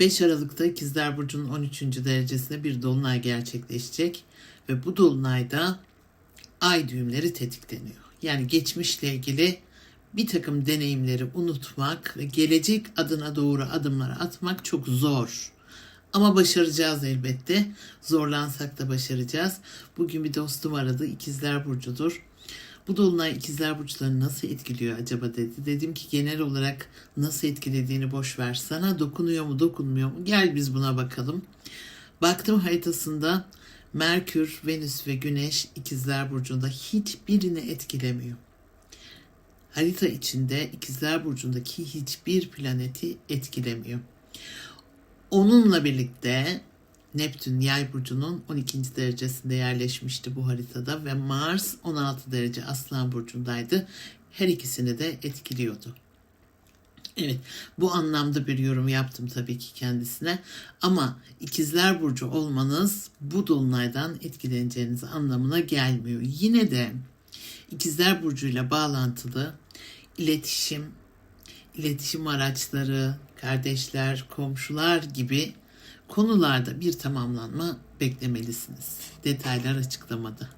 5 Aralık'ta İkizler Burcu'nun 13. derecesinde bir dolunay gerçekleşecek ve bu dolunayda ay düğümleri tetikleniyor. Yani geçmişle ilgili bir takım deneyimleri unutmak ve gelecek adına doğru adımlar atmak çok zor. Ama başaracağız elbette. Zorlansak da başaracağız. Bugün bir dostum aradı. İkizler Burcu'dur. Bu dolunay ikizler burçlarını nasıl etkiliyor acaba dedi. Dedim ki genel olarak nasıl etkilediğini boş ver. Sana dokunuyor mu dokunmuyor mu? Gel biz buna bakalım. Baktım haritasında Merkür, Venüs ve Güneş ikizler burcunda hiçbirini etkilemiyor. Harita içinde ikizler burcundaki hiçbir planeti etkilemiyor. Onunla birlikte Neptün yay burcunun 12. derecesinde yerleşmişti bu haritada ve Mars 16 derece aslan burcundaydı. Her ikisini de etkiliyordu. Evet bu anlamda bir yorum yaptım tabii ki kendisine ama ikizler burcu olmanız bu dolunaydan etkileneceğiniz anlamına gelmiyor. Yine de ikizler burcuyla bağlantılı iletişim, iletişim araçları, kardeşler, komşular gibi konularda bir tamamlanma beklemelisiniz. Detaylar açıklamada.